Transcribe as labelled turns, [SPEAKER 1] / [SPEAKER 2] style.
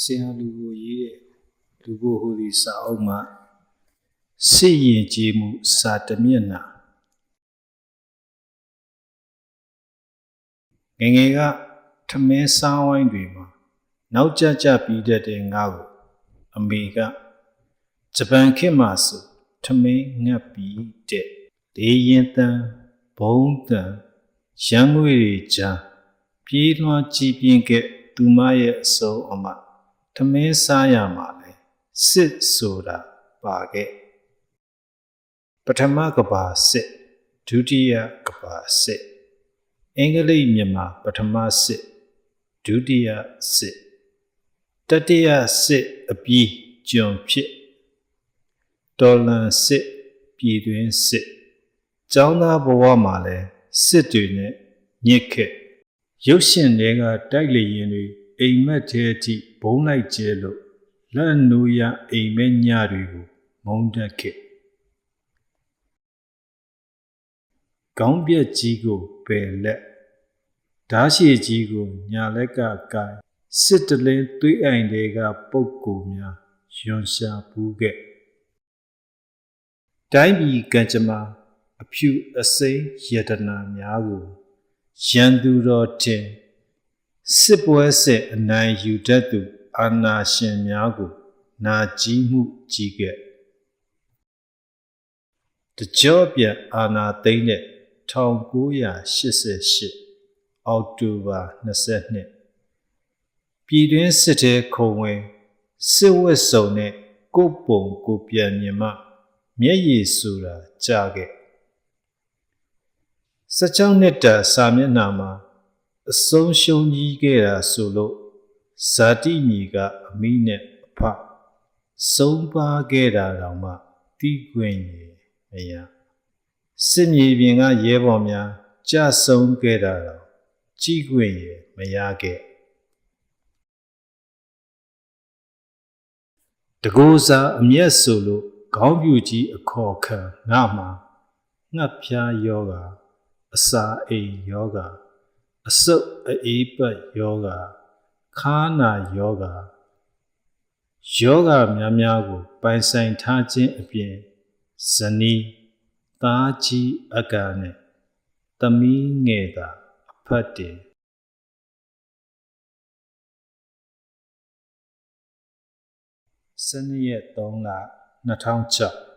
[SPEAKER 1] ဆရာလူကိုရေးတဲ့လူကိုဟူဒီစာအုပ်မှာစစ်ရင်ကြည်မှုစာတစ်မျက်နှာငယ်ငယ်ကထမင်းစားဝိုင်းတွေမှာနောက်ကျကျပြီးတတ်တဲ့ငါ့ကိုအမေကဂျပန်ခေတ်မှာဆိုထမင်းငတ်ပြီးတဲ့လေရင်တန်ဘုံတန်ရန်ငွေတွေကြားပြေးလွှားကြည်ပြင်းခဲ့သူမရဲ့အစုံအမ ထမင်းစားရမှာလဲစစ်ဆိုတာပါခဲ့ပထမကဘာစစ်ဒုတိယကဘာစစ်အင်္ဂလိပ်မြန်မာပထမစစ်ဒုတိယစစ်တတိယစစ်အပြီးကျွန်ဖြစ်တော်လန်စစ်ပြည်တွင်းစစ်ကျောင်းသားဘဝမှာလဲစစ်တွေနဲ့ညစ်ခက်ရုပ်ရှင်တွေကတိုက်လေရင်တွေ အိမ်မက်သေးအထိဘုံလိုက်ကျဲလို့လက်နိုးရအိမ်မက်ညတွေကိုမုန်းတတ်ခဲ့ကောင်းပြက်ကြီးကိုပယ်လက်ဓာရှိကြီးကိုညာလက်ကကိုင်စစ်တလင်းသွေးအိုင်တွေကပုပ်ကိုများယွန်ရှာပူးခဲ့တိုင်းပြည်ကံကြမ္မာအဖြူအစိမ်းယတနာများကိုရန်သူတော်တင် စစ်ပွဲစစ်အနိုင်ယူတတ်သူအာနာရှင်များကို နာကြီးမှုကြီးခဲ့တကြောပြန်အာနာသိမ့်တဲ့1988အောက်တိုဘာ22ပြည်တွင်းစစ်တဲခုံဝင်စစ်ဝတ်စုံနဲ့ကိုယ်ပုံကိုယ်ပြန်မြင်မှမျက်ရည်ဆိုတာကြားခဲ့16နှစ်တာစာမျက်နှာမှာ အဆုံးရှုံးကြီးခဲ့တာဆိုလို့ဇာတိမီကအမိနဲ့အဖဆုံးပါခဲ့တာတောင်မှတီးခွင့်ရမရစစ်မြေပြင်ကရဲဘော်များကြဆုံးခဲ့တာတော့ကြီးခွင့်ရမရခဲ့တကူစားအမျက်ဆိုလို့ခေါင်းပြူကြီးအခေါ်ခံငါမှာငှက်ဖျားယောဂါအစာအိမ်ယောဂါ အဆုပ်အေးပတ်ယောဂါခါနာယောဂါယောဂါများများကို ပိုင်ဆိုင်ထားခြင်းအပြင်ဇနီးသားကြီးအကာနဲ့သမီးငယ်သာအဖတ်တယ်စနေရက်3လ2006